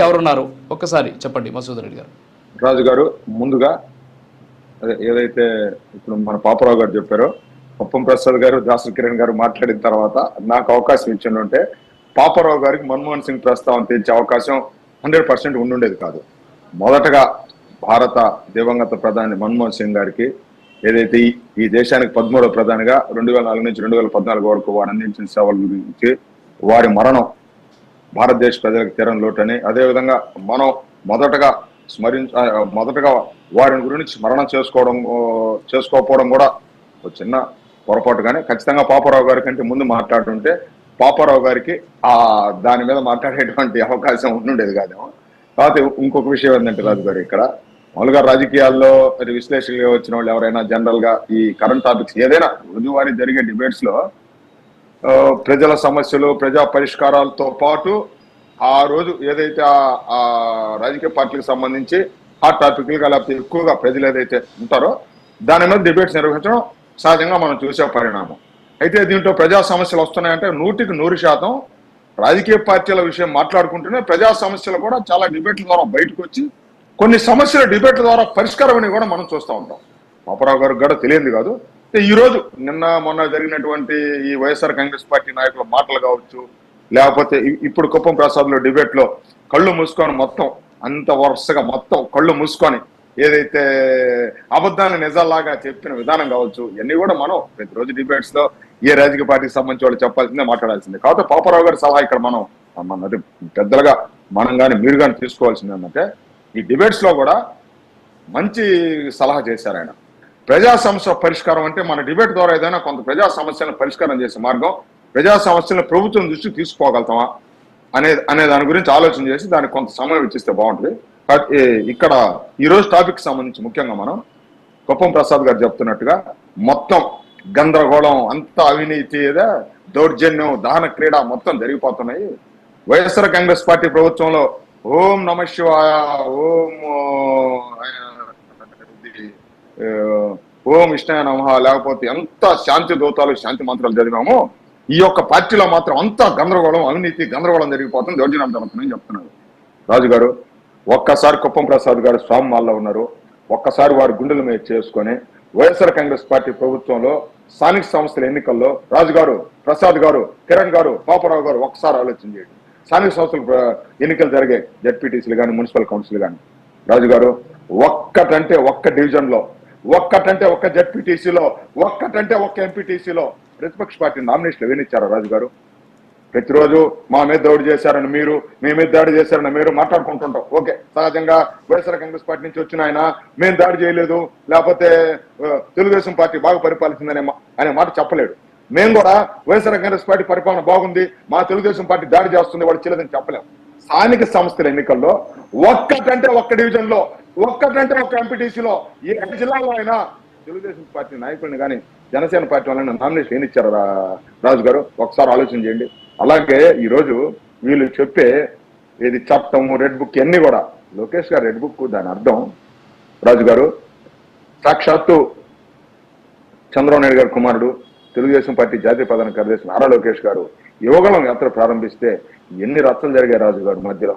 ఎవరున్నారు? ఒక్కసారి చెప్పండి మసూద్ రెడ్డి గారు. రాజు గారు ముందుగా అదే ఏదైతే ఇప్పుడు మన పాపరావు గారు చెప్పారో పప్పం ప్రసాద్ గారు దాసు కిరణ్ గారు మాట్లాడిన తర్వాత నాకు అవకాశం ఇచ్చిందంటే పాపరావు గారికి మన్మోహన్ సింగ్ ప్రస్తావన తెచ్చే అవకాశం హండ్రెడ్ పర్సెంట్ ఉండుండేది కాదు. మొదటగా భారత దివంగత ప్రధాని మన్మోహన్ సింగ్ గారికి ఏదైతే ఈ- ఈ దేశానికి పదమూడవ ప్రధానిగా రెండు వేల నాలుగు నుంచి రెండు వేల పద్నాలుగు వరకు వారు అందించిన సేవల గురించి వారి మరణం భారతదేశ ప్రజలకు తీరం లోటని. అదేవిధంగా మనం మొదటగా స్మరించ మొదటగా వారిని గురించి స్మరణ చేసుకోవడం చేసుకోకపోవడం కూడా ఒక చిన్న పొరపాటు. కానీ ఖచ్చితంగా పాపారావు గారి కంటే ముందు మాట్లాడుతుంటే పాపారావు గారికి ఆ దాని మీద మాట్లాడేటువంటి అవకాశం ఉండుండేది కాదేమో. కాకపోతే ఇంకొక విషయం ఏంటంటే రాజు గారు ఇక్కడ మామూలుగా రాజకీయాల్లో మరి విశ్లేషకులుగా వచ్చిన వాళ్ళు ఎవరైనా జనరల్గా ఈ కరెంట్ టాపిక్స్ ఏదైనా రోజువారీ జరిగే డిబేట్స్లో ప్రజల సమస్యలు ప్రజా పరిష్కారాలతో పాటు ఆ రోజు ఏదైతే ఆ- రాజకీయ పార్టీలకు సంబంధించి ఆ టాపిక్లుగా లేకపోతే ఎక్కువగా ప్రజలు ఏదైతే ఉంటారో దాని మీద డిబేట్స్ నిర్వహించడం సహజంగా మనం చూసే పరిణామం. అయితే దీంట్లో ప్రజా సమస్యలు వస్తున్నాయంటే నూటికి నూరు శాతం రాజకీయ పార్టీల విషయం మాట్లాడుకుంటూనే ప్రజా సమస్యలు కూడా చాలా డిబేట్ల ద్వారా బయటకు వచ్చి కొన్ని సమస్యల డిబేట్ల ద్వారా పరిష్కారం అని కూడా మనం చూస్తూ ఉంటాం. పాపరావు గారికి కూడా తెలియదు కాదు. ఈ రోజు నిన్న మొన్న జరిగినటువంటి ఈ వైఎస్ఆర్ కాంగ్రెస్ పార్టీ నాయకుల మాటలు కావచ్చు లేకపోతే ఇప్పుడు కుప్పం ప్రసాద్లో డిబేట్లో కళ్ళు మూసుకొని మొత్తం అంత వరుసగా మొత్తం కళ్ళు మూసుకొని ఏదైతే అబద్ధాన్ని నిజాలాగా చెప్పిన విధానం కావచ్చు ఇవన్నీ కూడా మనం ప్రతిరోజు డిబేట్స్లో ఏ రాజకీయ పార్టీకి సంబంధించి వాళ్ళు చెప్పాల్సిందే మాట్లాడాల్సిందే. కాబట్టి పాపరావు గారి సలహా ఇక్కడ మనం మన పెద్దలుగా మనం కానీ మీరు కానీ తీసుకోవాల్సింది ఏంటంటే ఈ డిబేట్స్లో కూడా మంచి సలహా చేశారు ఆయన. ప్రజా సమస్య పరిష్కారం అంటే మన డిబేట్ ద్వారా ఏదైనా కొంత ప్రజా సమస్యలను పరిష్కారం చేసే మార్గం ప్రజా సమస్యలను ప్రభుత్వం దృష్టికి తీసుకోగలుగుతామా అనే అనే దాని గురించి ఆలోచన చేసి దానికి కొంత సమయం ఇచ్చిస్తే బాగుంటుంది. కాబట్టి ఇక్కడ ఈ రోజు టాపిక్ సంబంధించి ముఖ్యంగా మనం కుప్పం ప్రసాద్ గారు చెప్తున్నట్టుగా మొత్తం గందరగోళం అంత అవినీతి దౌర్జన్యం దహన క్రీడ మొత్తం జరిగిపోతున్నాయి. వైఎస్ఆర్ కాంగ్రెస్ పార్టీ ప్రభుత్వంలో ఓం నమ శివాయ ఓం ఓం ఇష్టాయ నమ. లేకపోతే ఎంత శాంతి దూతాలు శాంతి మంత్రాలు చదివామో ఈ యొక్క పార్టీలో మాత్రం అంతా గందరగోళం అవినీతి గందరగోళం జరిగిపోతుంది. దౌర్జన్యం జరుగుతుందని చెప్తున్నారు. రాజుగారు ఒక్కసారి కుప్పం ప్రసాద్ గారు స్వామి మాల్లో ఉన్నారు. ఒక్కసారి వారి గుండెల మీద చేసుకొని వైఎస్ఆర్ కాంగ్రెస్ పార్టీ ప్రభుత్వంలో స్థానిక సంస్థల ఎన్నికల్లో రాజుగారు ప్రసాద్ గారు కిరణ్ గారు పాపరావు గారు ఒక్కసారి ఆలోచన చేయండి. స్థానిక సంస్థలు ఎన్నికలు జరిగాయి. జడ్పీటీసీలు కానీ మున్సిపల్ కౌన్సిల్ కానీ రాజుగారు ఒక్కటంటే ఒక్క డివిజన్లో ఒక్కటంటే ఒక్క జడ్పీటీసీలో ఒక్కటంటే ఒక్క ఎంపీటీసీలో ప్రతిపక్ష పార్టీ నామినేషన్లు ఎవరినిచ్చారా రాజు గారు? ప్రతిరోజు మా మీద దాడి చేశారని మీరు మీ మీద దాడి చేశారని మీరు మాట్లాడుకుంటుంటాం. ఓకే సహజంగా వైఎస్ఆర్ కాంగ్రెస్ పార్టీ నుంచి వచ్చిన ఆయన మేము దాడి చేయలేదు లేకపోతే తెలుగుదేశం పార్టీ బాగా పరిపాలించిందనే అనే మాట చెప్పలేడు. మేము కూడా వైఎస్ఆర్ కాంగ్రెస్ పార్టీ పరిపాలన బాగుంది మా తెలుగుదేశం పార్టీ దాడి చేస్తుంది వాడు చేయలేదని చెప్పలేము స్థానిక సంస్థల ఎన్నికల్లో ఒక్కటంటే ఒక్క డివిజన్లో ఒక్కటంటే ఒక్క ఎంపీటీసీలో ఏ జిల్లాలో అయినా తెలుగుదేశం పార్టీ నాయకులను కానీ జనసేన పార్టీ వాళ్ళని నామినేషన్ ఏమి ఇచ్చారు రా- రాజు గారు? ఒకసారి ఆలోచన చేయండి. అలాగే ఈ రోజు వీళ్ళు చెప్పే ఇది చట్టం రెడ్ బుక్ ఇవన్నీ కూడా లోకేష్ గారు రెడ్ బుక్ దాని అర్థం. రాజు గారు సాక్షాత్తు చంద్రబాబు నాయుడు గారి కుమారుడు తెలుగుదేశం పార్టీ జాతీయ ప్రధాన కార్యదర్శి నారా లోకేష్ గారు యువగలం యాత్ర ప్రారంభిస్తే ఎన్ని రచ్చలు జరిగాయి రాజు గారు మధ్యలో?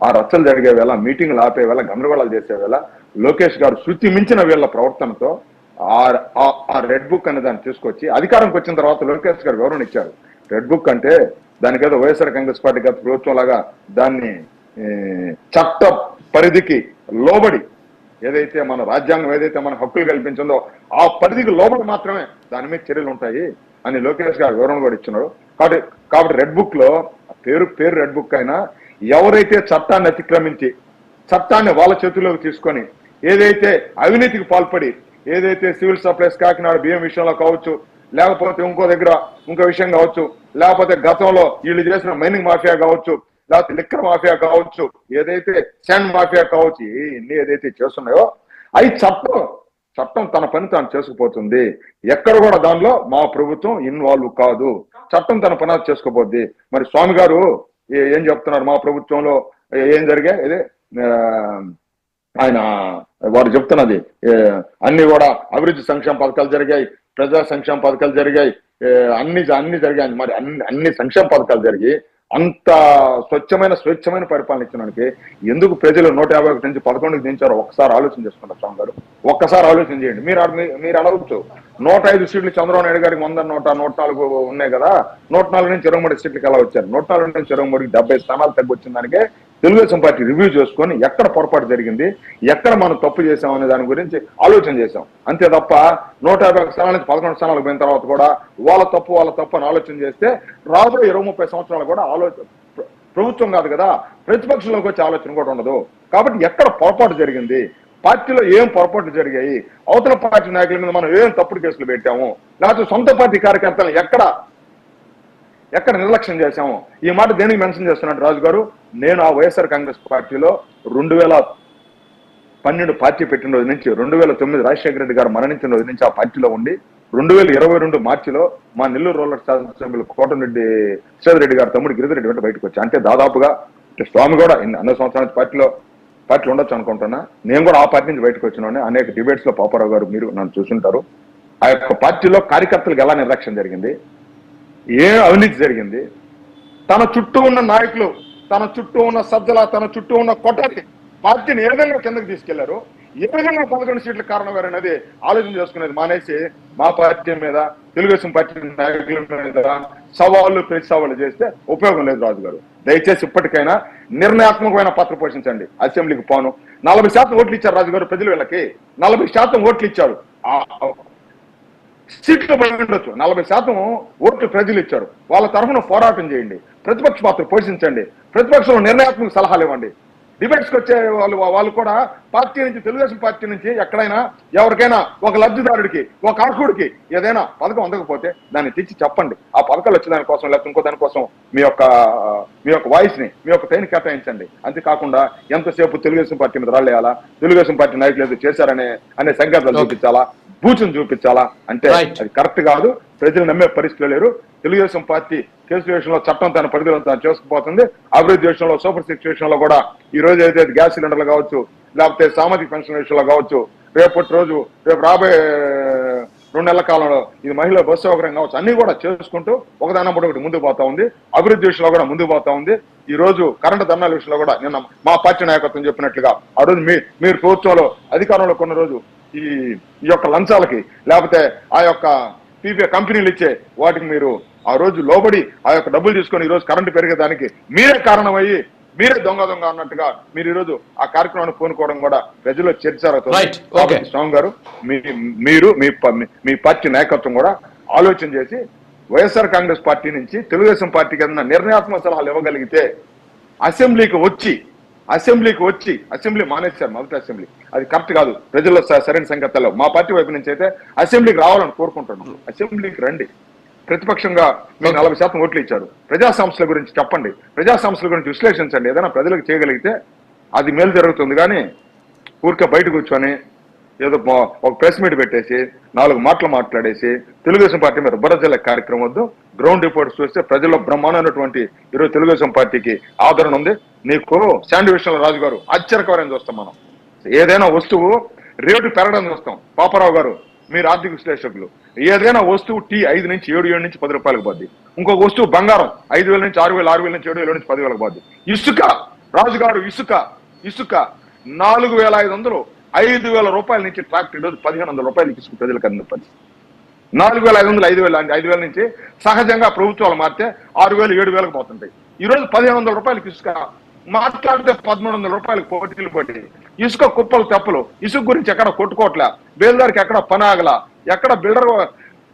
ఆ రచ్చలు జరిగే వేళ మీటింగ్లు ఆపే వేళ గందరగోళాలు చేసే వేళ లోకేష్ గారు శృతి మించిన వీళ్ళ ప్రవర్తనతో ఆ- ఆ- రెడ్ బుక్ అనే దాన్ని తీసుకొచ్చి అధికారంకి వచ్చిన తర్వాత లోకేష్ గారు వివరణ ఇచ్చారు. రెడ్ బుక్ అంటే దానికేదో వైఎస్ఆర్ కాంగ్రెస్ పార్టీ గత ప్రభుత్వం లాగా దాన్ని చట్ట పరిధికి లోబడి ఏదైతే మన రాజ్యాంగం ఏదైతే మన హక్కులు కల్పించిందో ఆ పరిధికి లోపల మాత్రమే దాని మీద చర్యలు ఉంటాయి అని లోకేష్ గారు వివరణ కూడా ఇచ్చినారు. కాబట్టి కాబట్టి రెడ్ బుక్లో పేరు పేరు రెడ్ బుక్ అయినా ఎవరైతే చట్టాన్ని అతిక్రమించి చట్టాన్ని వాళ్ళ చేతుల్లోకి తీసుకొని ఏదైతే అవినీతికి పాల్పడి ఏదైతే సివిల్ సప్లైస్ కాకినాడ బియ్యం విషయంలో కావచ్చు లేకపోతే ఇంకో దగ్గర ఇంకో విషయం కావచ్చు లేకపోతే గతంలో వీళ్ళు చేసిన మైనింగ్ మాఫియా కావచ్చు లేకపోతే లిక్కర్ మాఫియా కావచ్చు ఏదైతే శాండ్ మాఫియా కావచ్చు ఇన్ని ఏదైతే చేస్తున్నాయో అవి చట్టం చట్టం తన పని తాను చేసుకుపోతుంది. ఎక్కడ కూడా దానిలో మా ప్రభుత్వం ఇన్వాల్వ్ కాదు. చట్టం తన పని చేసుకోబోద్ది మరి స్వామి గారు ఏం చెప్తున్నారు మా ప్రభుత్వంలో? ఏం జరిగా ఇది ఆయన వారు చెప్తున్నది. అన్ని కూడా అభివృద్ధి సంక్షేమ పథకాలు జరిగాయి ప్రజా సంక్షేమ పథకాలు జరిగాయి అన్ని అన్ని జరిగాయి. మరి అన్ని అన్ని సంక్షేమ పథకాలు జరిగి అంత స్వచ్ఛమైన స్వచ్ఛమైన పరిపాలన ఇచ్చినానికి ఎందుకు ప్రజలు నూట యాభై ఒకటి నుంచి పదకొండుకి దించారో ఒక్కసారి ఆలోచన చేసుకుంటారు స్వామి గారు ఒక్కసారి ఆలోచన చేయండి. మీరు మీరు అడగచ్చు? నూట ఐదు సీట్లు చంద్రబాబు నాయుడు గారికి వంద నూట నూట నాలుగు ఉన్నాయి కదా. నూట నాలుగు నుంచి ఇరవై మూడు సీట్లకి ఎలా వచ్చారు? నూట నాలుగు నుంచి ఇరవై మూడుకి డెబ్బై స్థానాలు తగ్గొచ్చిన దానికే తెలుగుదేశం పార్టీ రివ్యూ చేసుకొని ఎక్కడ పొరపాటు జరిగింది ఎక్కడ మనం తప్పు చేసాం అనే దాని గురించి ఆలోచన చేశాం. అంతే తప్ప నూట యాభై స్థానాల నుంచి పదకొండు స్థానాలకు పోయిన తర్వాత కూడా వాళ్ళ తప్పు వాళ్ళ తప్పు అని ఆలోచన చేస్తే రాబోయే ఇరవై ముప్పై సంవత్సరాలు కూడా ఆలోచన ప్రభుత్వం కాదు కదా ప్రతిపక్షంలోకి వచ్చే ఆలోచన కూడా ఉండదు. కాబట్టి ఎక్కడ పొరపాటు జరిగింది పార్టీలో ఏం పొరపాట్లు జరిగాయి అవతల పార్టీ నాయకుల మీద మనం ఏం తప్పుడు కేసులు పెట్టాము లేకపోతే సొంత పార్టీ కార్యకర్తలు ఎక్కడ ఎక్కడ నిర్లక్ష్యం చేశాము? ఈ మాట దేనికి మెన్షన్ చేస్తున్నాడు రాజు గారు? నేను ఆ వైఎస్ఆర్ కాంగ్రెస్ పార్టీలో రెండు వేల పన్నెండు పార్టీ పెట్టిన రోజు నుంచి రెండు వేల తొమ్మిది రాజశేఖర రెడ్డి గారు మరణించిన రోజు నుంచి ఆ పార్టీలో ఉండి రెండు వేల ఇరవై రెండు మార్చిలో మా నెల్లూరు రూరల్ శాసనసభ్యులు కోటమిరెడ్డి రెడ్డి గారు తమ్ముడు గిరిధరెడ్డి వెంట బయటకు వచ్చి అంటే దాదాపుగా స్వామి కూడా ఇన్ని అన్న సంవత్సరాల పార్టీలో పార్టీలు ఉండొచ్చు అనుకుంటున్నా. నేను కూడా ఆ పార్టీ నుంచి బయటకు వచ్చిన అనేక డిబేట్స్లో పాపారావు గారు మీరు నన్ను చూసుంటారు. ఆ యొక్క పార్టీలో కార్యకర్తలకు ఎలా నిర్లక్ష్యం జరిగింది? ఏ అవినీతి జరిగింది? తన చుట్టూ ఉన్న నాయకులు తన చుట్టూ ఉన్న సజ్జల తన చుట్టూ ఉన్న కొట్టని పార్టీని ఏ విధంగా కిందకి తీసుకెళ్ళారు? ఏ విధంగా పదకొండు సీట్ల కారణం అనేది ఆలోచన చేసుకునేది మానేసి మా పార్టీ మీద తెలుగుదేశం పార్టీ నాయకుల మీద సవాళ్ళు ప్రతి సవాళ్ళు చేస్తే ఉపయోగం లేదు రాజు గారు దయచేసి ఇప్పటికైనా నిర్ణయాత్మకమైన పాత్ర పోషించండి. అసెంబ్లీకి పోను. నలభై శాతం ఓట్లు ఇచ్చారు రాజు గారు ప్రజలు వీళ్ళకి. నలభై శాతం ఓట్లు ఇచ్చారు. సీట్లు పడి ఉండొచ్చు. నలభై శాతం ఓట్లు ప్రజలు ఇచ్చారు. వాళ్ళ తరఫున పోరాటం చేయండి. ప్రతిపక్ష పాత్ర పోషించండి. ప్రతిపక్షంలో నిర్ణయాత్మక సలహాలు ఇవ్వండి. డిబేట్స్కి వచ్చే వాళ్ళు వాళ్ళు కూడా పార్టీ నుంచి తెలుగుదేశం పార్టీ నుంచి ఎక్కడైనా ఎవరికైనా ఒక లబ్ధిదారుడికి ఒక అర్హుడికి ఏదైనా పథకం అందకపోతే దాన్ని తెచ్చి చెప్పండి. ఆ పథకాలు వచ్చే దానికోసం లేకపోతే ఇంకో దానికోసం మీ యొక్క మీ యొక్క వాయిస్ని మీ యొక్క టైం కేటాయించండి. అంతేకాకుండా ఎంతసేపు తెలుగుదేశం పార్టీ మీద రాళ్ళేయాలా? తెలుగుదేశం పార్టీ నాయకులు ఏదో చేశారనే అనే Okay. చూపించాలా? బూచును చూపించాలా అంటే. అది కరెక్ట్ కాదు. ప్రజలు నమ్మే పరిస్థితులు లేరు. తెలుగుదేశం పార్టీ కేసు విషయంలో చట్టం తన పరిధిలో తాను చేసుకుపోతుంది. అభివృద్ధి విషయంలో సూపర్ సిక్స్ విషయంలో కూడా ఈ రోజు అయితే గ్యాస్ సిలిండర్లు కావచ్చు లేకపోతే సామాజిక పెన్షన్ విషయంలో కావచ్చు రేపటి రోజు రేపు రాబోయే రెండు నెలల కాలంలో ఇది మహిళా బస్సు సౌకర్యం కావచ్చు అన్ని కూడా చేసుకుంటూ ఒకదానప్పుడు ఒకటి ముందుకు పోతా ఉంది. అభివృద్ధి విషయంలో కూడా ముందుకు పోతా ఉంది. ఈ రోజు కరెంటు ధర్నాల విషయంలో కూడా నిన్న మా పార్టీ నాయకత్వం చెప్పినట్లుగా ఆ రోజు మీ మీరు ప్రభుత్వంలో అధికారంలో కొన్న రోజు ఈ ఈ యొక్క లంచాలకి లేకపోతే ఆ యొక్క పీపీ కంపెనీలు ఇచ్చే వాటికి మీరు ఆ రోజు లోబడి ఆ యొక్క డబ్బులు తీసుకొని ఈ రోజు కరెంటు పెరిగేదానికి మీరే కారణమయ్యి మీరే దొంగ దొంగ అన్నట్టుగా మీరు ఈ రోజు ఆ కార్యక్రమాన్ని పూనుకోవడం కూడా ప్రజల్లో చర్చ జరుగుతుంది. Right. Okay. కాబట్టి స్వామి గారు మీరు మీ ప- మీ- మీ పార్టీ నాయకత్వం కూడా ఆలోచన చేసి వైఎస్ఆర్ కాంగ్రెస్ పార్టీ నుంచి తెలుగుదేశం పార్టీకి ఏదైనా నిర్ణయాత్మక సలహాలు ఇవ్వగలిగితే అసెంబ్లీకి వచ్చి అసెంబ్లీకి వచ్చి అసెంబ్లీ మానేశారు మొదటి అసెంబ్లీ. అది కరెక్ట్ కాదు. ప్రజల్లో స- సరైన సంకేతాలు మా పార్టీ వైపు నుంచి అయితే అసెంబ్లీకి రావాలని కోరుకుంటున్నాం. అసెంబ్లీకి రండి. ప్రతిపక్షంగా మీరు నలభై శాతం ఓట్లు ఇచ్చారు. ప్రజా సంస్థల గురించి చెప్పండి. ప్రజా సంస్థల గురించి విశ్లేషించండి. ఏదైనా ప్రజలకు చేయగలిగితే అది మేలు జరుగుతుంది. కానీ ఊరికే బయట కూర్చొని ఏదో ఒక ప్రెస్ మీట్ పెట్టేసి నాలుగు మాటలు మాట్లాడేసి తెలుగుదేశం పార్టీ మీద బురజల కార్యక్రమం వద్దు. గ్రౌండ్ రిపోర్ట్స్ చూస్తే ప్రజల్లో బ్రహ్మాండమైనటువంటి ఈరోజు తెలుగుదేశం పార్టీకి ఆదరణ ఉంది. నీకు శాండ్ విషయంలో రాజు గారు ఆశ్చర్యకరమైన చూస్తాం మనం. ఏదైనా వస్తువు రేటు పెరగడం చూస్తాం. పాపరావు గారు మీరు ఆర్థిక విశ్లేషకులు. ఏదైనా వస్తువు టీ ఐదు నుంచి ఏడు ఏడు నుంచి పది రూపాయలకు పోద్ది ఇంకొక వస్తువు బంగారం ఐదు వేల నుంచి ఆరు వేలు ఆరు వేల నుంచి ఏడు వేల నుంచి పదివేలకు పోద్ది ఇసుక రాజుగారు ఇసుక ఇసుక నాలుగు వేల ఐదు వందలు ఐదు వేల రూపాయల నుంచి ట్రాక్టర్ ఈరోజు పదిహేను వందల రూపాయలకి ఇసుక ప్రజలకు అందిన పరిస్థితి నాలుగు వేల ఐదు వందలు ఐదు వేల ఐదు వేల నుంచి సహజంగా ప్రభుత్వాలు మారితే ఆరు వేలు ఏడు వేలకు పోతుంటాయి. ఈ రోజు పదిహేను వందల రూపాయలకి ఇసుక మాట్లాడితే పదమూడు వందల రూపాయలకు పోటీలు పడి ఇసుక కుప్పలు తెప్పలు ఇసుక గురించి ఎక్కడ కొట్టుకోవట్లే? బేల్దారికి ఎక్కడ పని ఆగల ఎక్కడ బిల్డర్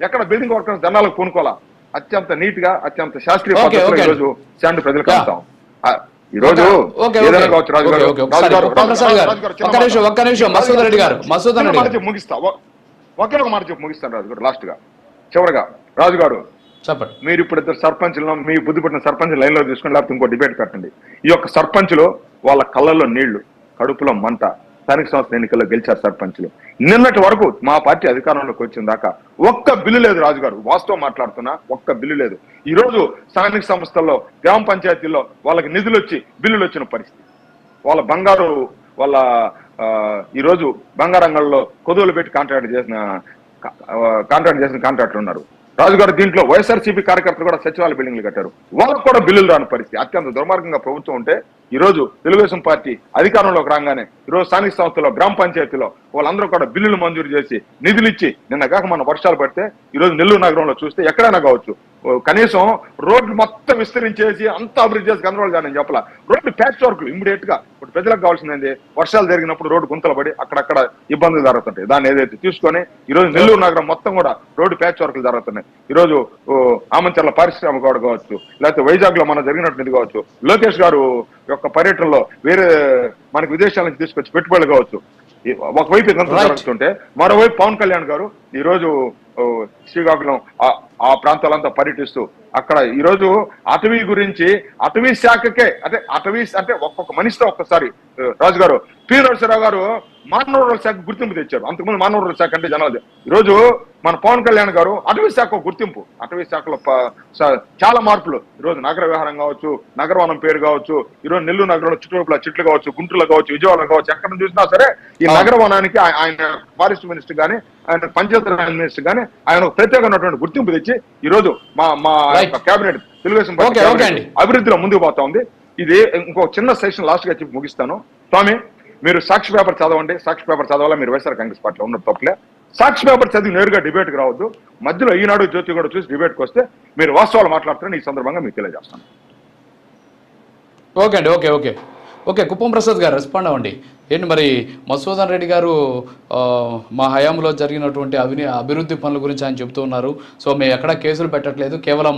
ఎక్కడ బిల్డింగ్ వర్కర్స్ దండాలకు పూనుకోవాలా? అత్యంత నీట్గా అత్యంత శాస్త్రీయ పద్ధతిలో okay. ఈ రోజు శాంతి ప్రజలకు Yeah. అంతాం ఈ రోజు ముగిస్తా ఒకే ఒక మాట చెప్పి ముగిస్తాను రాజు గారు లాస్ట్గా చివరగా రాజు గారు చెప్పండి. మీరు ఇప్పుడు ఇద్దరు సర్పంచ్లను మీ బుద్ధి పుట్టిన సర్పంచ్ లైన్లో తీసుకుని లేకపోతే ఇంకో డిబేట్ పెట్టండి. ఈ యొక్క సర్పంచ్లు వాళ్ళ కళ్ళల్లో నీళ్ళు కడుపులో మంట. స్థానిక సంస్థ ఎన్నికల్లో గెలిచారు సర్పంచ్లు. నిన్నటి వరకు మా పార్టీ అధికారంలోకి వచ్చిన దాకా ఒక్క బిల్లు లేదు రాజుగారు. వాస్తవం మాట్లాడుతున్నా ఒక్క బిల్లు లేదు. ఈ రోజు స్థానిక సంస్థల్లో గ్రామ పంచాయతీల్లో వాళ్ళకి నిధులు వచ్చి బిల్లులు వచ్చిన పరిస్థితి. వాళ్ళ బంగారు వాళ్ళ ఆ, ఈ రోజు బంగారంగంలో కొదువులు పెట్టి కాంట్రాక్ట్ చేసిన కాంట్రాక్ట్ చేసిన కాంట్రాక్టర్ ఉన్నారు. రాజుగారు దీంట్లో వైఎస్ఆర్సీపీ కార్యకర్తలు కూడా సచివాలయ బిల్డింగ్లు కట్టారు. వాళ్ళకు కూడా బిల్లులు రాని పరిస్థితి. అత్యంత దుర్మార్గంగా ప్రభుత్వం ఉంటే ఈ రోజు తెలుగుదేశం పార్టీ అధికారంలోకి రాగానే ఈ రోజు స్థానిక సంస్థలో గ్రామ పంచాయతీలో వాళ్ళందరూ కూడా బిల్లులు మంజూరు చేసి నిధులు ఇచ్చి నిన్న కాక మన వర్షాలు పడితే ఈ రోజు నెల్లూరు నగరంలో చూస్తే ఎక్కడైనా కావచ్చు. కనీసం రోడ్లు మొత్తం విస్తరించేసి అంత అభివృద్ధి చేసి గందరగోళం చేయాలని చెప్పాల. రోడ్డు ప్యాచ్ వర్క్లు ఇమీడియట్గా ఇప్పుడు ప్రజలకు కావాల్సింది వర్షాలు జరిగినప్పుడు రోడ్డు గుంతలు పడి అక్కడక్కడ ఇబ్బందులు జరుగుతుంటాయి. దాన్ని ఏదైతే తీసుకొని ఈ రోజు నెల్లూరు నగరం మొత్తం కూడా రోడ్డు ప్యాచ్ వర్క్లు జరుగుతున్నాయి. ఈ రోజు ఓ, ఆమంచర్ల పారిశ్రామిక కావచ్చు లేకపోతే వైజాగ్లో మన జరిగినట్టు కావచ్చు. లోకేష్ గారు యొక్క పర్యటనలో వేరే మనకి విదేశాల నుంచి తీసుకొచ్చి పెట్టుబడులు కావచ్చు ఒకవైపు ఇదంతా. జరుగుతుంటే మరోవైపు పవన్ కళ్యాణ్ గారు ఈ రోజు శ్రీకాకుళం ఆ- ప్రాంతాలంతా పర్యటిస్తూ అక్కడ ఈ రోజు అటవీ గురించి అటవీ శాఖకే అంటే అటవీ అంటే ఒక్కొక్క మనిషితో ఒక్కసారి రాజు గారు పి నరసింహరావు గారు మానవ వనరుల శాఖ గుర్తింపు తెచ్చారు. అంతకుముందు మానవ వనరుల శాఖ అంటే జనాలు ఈ రోజు మన పవన్ కళ్యాణ్ గారు అటవీ శాఖ గుర్తింపు అటవీ శాఖలో చాలా మార్పులు. ఈ రోజు నగర వ్యవహారం కావచ్చు నగరవనం పేరు కావచ్చు ఈ రోజు నెల్లూరు నగరంలో చుట్టుపక్కల చెట్లు కావచ్చు గుంటూరులో కావచ్చు విజయవాడలో కావచ్చు ఎక్కడ చూసినా సరే ఈ. నగరవనానికి ఆయ- ఆయన ఫారెస్ట్ మినిస్టర్ గానీ ఆయన పంచాయతీ మినిస్టర్ గానీ ఆయన ప్రత్యేకమైనటువంటి గుర్తింపు తెచ్చి ఈ రోజు మా మా. Cabinet Telugu Desam party. అభివృద్ధిలో ముందుకు పోతా ఉంది. ఇది ఇంకో చిన్న సెషన్ లాస్ట్గా చెప్పి ముగిస్తాను. స్వామి మీరు సాక్షి పేపర్ చదవండి. సాక్షి పేపర్ చదవాలా? మీరు వైఎస్ఆర్ కాంగ్రెస్ పార్టీలో ఉన్నది తప్పలే. సాక్షి పేపర్ చదివి నేరుగా డిబేట్కి రావద్దు. మధ్యలో ఈనాడు జ్యోతి కూడా చూసి డిబేట్కి వస్తే మీరు వాస్తవాలు మాట్లాడుతారని ఈ సందర్భంగా మీకు తెలియజేస్తాను. ఓకే అండి okay okay okay Kuppam Prasad గారు రెస్పాండ్ అవ్వండి. ఏంటి మరి మధుసూదన్ రెడ్డి గారు మా హయాంలో జరిగినటువంటి అవిని అభివృద్ధి పనుల గురించి ఆయన చెబుతూ ఉన్నారు. సో మేము ఎక్కడా కేసులు పెట్టట్లేదు. కేవలం